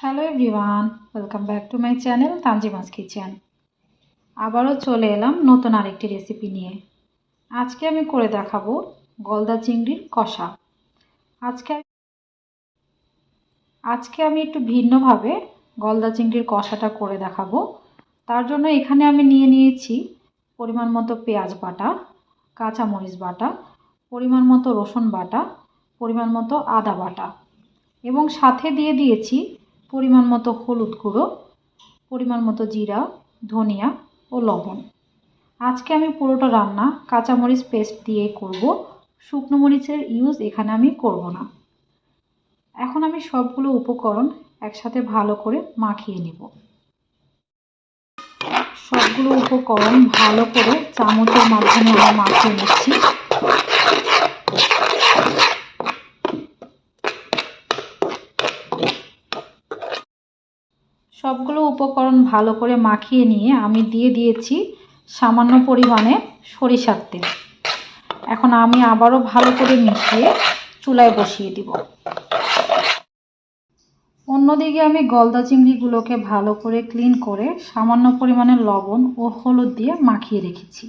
Hello everyone welcome back to my channel Tanzima's kitchen আবারও চলে এলাম নতুন আরেকটি রেসিপি নিয়ে। আজকে আমি করে দেখাবো গলদা চিংড়ির কষা। আজকে আজকে আমি একটু ভিন্নভাবে গলদা চিংড়ির কষাটা করে দেখাবো। তার জন্য এখানে আমি নিয়ে নিয়েছি পরিমাণ মতো পেঁয়াজ বাটা, কাঁচামরিচ বাটা, পরিমাণ মতো রসুন বাটা, পরিমাণ মতো আদা বাটা। এবং সাথে দিয়ে দিয়েছি পরিমাণ মতো হলুদ গুঁড়ো, পরিমাণ মতো জিরা, ধনিয়া ও লবণ। আজকে আমি পুরোটা রান্না কাঁচামরিচ পেস্ট দিয়ে করব। শুকনো মরিচের ইউজ এখানে আমি করব না। এখন আমি সবগুলো উপকরণ একসাথে ভালো করে মাখিয়ে নেব। সবগুলো উপকরণ ভালো করে চামচের মাধ্যমে আমি মাখিয়ে নিচ্ছি। সবগুলো উপকরণ ভালো করে মাখিয়ে নিয়ে আমি দিয়ে দিয়েছি সামান্য পরিমাণে সরিষার তেল। এখন আমি আবারও ভালো করে মিশিয়ে চুলায় বসিয়ে দিব। অন্যদিকে আমি গলদা চিংড়িগুলোকে ভালো করে ক্লিন করে সামান্য পরিমাণে লবণ ও হলুদ দিয়ে মাখিয়ে রেখেছি।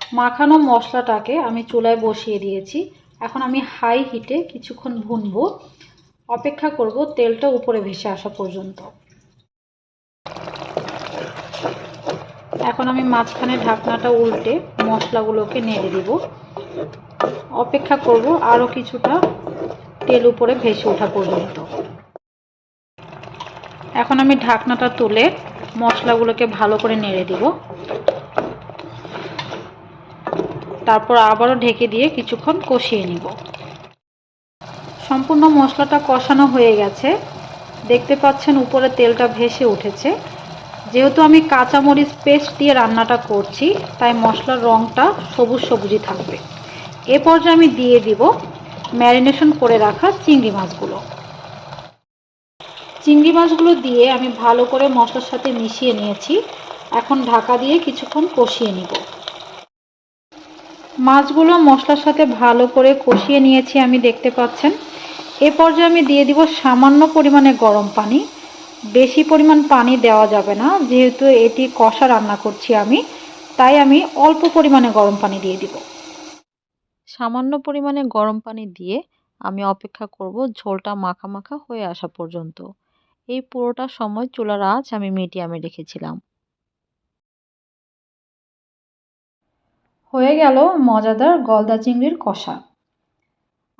মাখানো মশলাটাকে আমি চুলায় বসিয়ে দিয়েছি। এখন আমি হাই হিটে কিছুক্ষণ ভুনবো। অপেক্ষা করব, তেলটা উপরে ভেসে আসা পর্যন্ত। এখন আমি মাঝখানে ঢাকনাটা উল্টে মশলাগুলোকে নেড়ে দিব। অপেক্ষা করব আরও কিছুটা তেল উপরে ভেসে ওঠা পর্যন্ত। এখন আমি ঢাকনাটা তুলে মশলাগুলোকে ভালো করে নেড়ে দিব। তারপর আবারও ঢেকে দিয়ে কিছুক্ষণ কষিয়ে নিব। সম্পূর্ণ মশলাটা কষানো হয়ে গেছে। দেখতে পাচ্ছেন উপরে তেলটা ভেসে উঠেছে। যেহেতু আমি কাঁচামরিচ পেস্ট দিয়ে রান্নাটা করছি, তাই মশলার রঙটা সবুজ সবুজই থাকবে। এ পর্যায়ে আমি দিয়ে দিব ম্যারিনেশন করে রাখা চিংড়ি মাছগুলো। চিংড়ি মাছগুলো দিয়ে আমি ভালো করে মশলার সাথে মিশিয়ে নিয়েছি। এখন ঢাকা দিয়ে কিছুক্ষণ কষিয়ে নিব। মাছগুলো মশলার সাথে ভালো করে কষিয়ে নিয়েছি আমি, দেখতে পাচ্ছেন। এ পর্যায়ে আমি দিয়ে দিব সামান্য পরিমাণে গরম পানি। বেশি পরিমাণ পানি দেওয়া যাবে না যেহেতু এটি কষা রান্না করছি আমি তাই আমি অল্প পরিমাণে গরম পানি দিয়ে দিব। সামান্য পরিমাণে গরম পানি দিয়ে আমি অপেক্ষা করব ঝোলটা মাখা মাখা হয়ে আসা পর্যন্ত। এই পুরোটা সময় চুলার আঁচ আমি মিডিয়ামে রেখেছিলাম। হয়ে গেল মজাদার গলদা চিংড়ির কষা।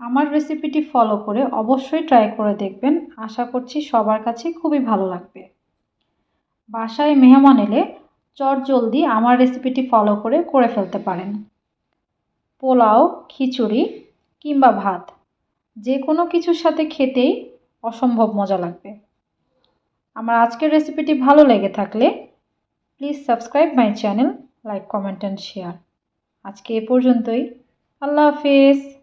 আমার রেসিপিটি ফলো করে অবশ্যই ট্রাই করে দেখবেন। আশা করছি সবার কাছে খুবই ভালো লাগবে। বাসায় মেহমান এলে চট জলদি আমার রেসিপিটি ফলো করে করে ফেলতে পারেন। পোলাও, খিচুড়ি কিংবা ভাত যে কোনো কিছুর সাথে খেতেই অসম্ভব মজা লাগবে। আমার আজকের রেসিপিটি ভালো লেগে থাকলে please subscribe my channel like comment and share আজকে এ পর্যন্তই। আল্লাহ হাফিজ।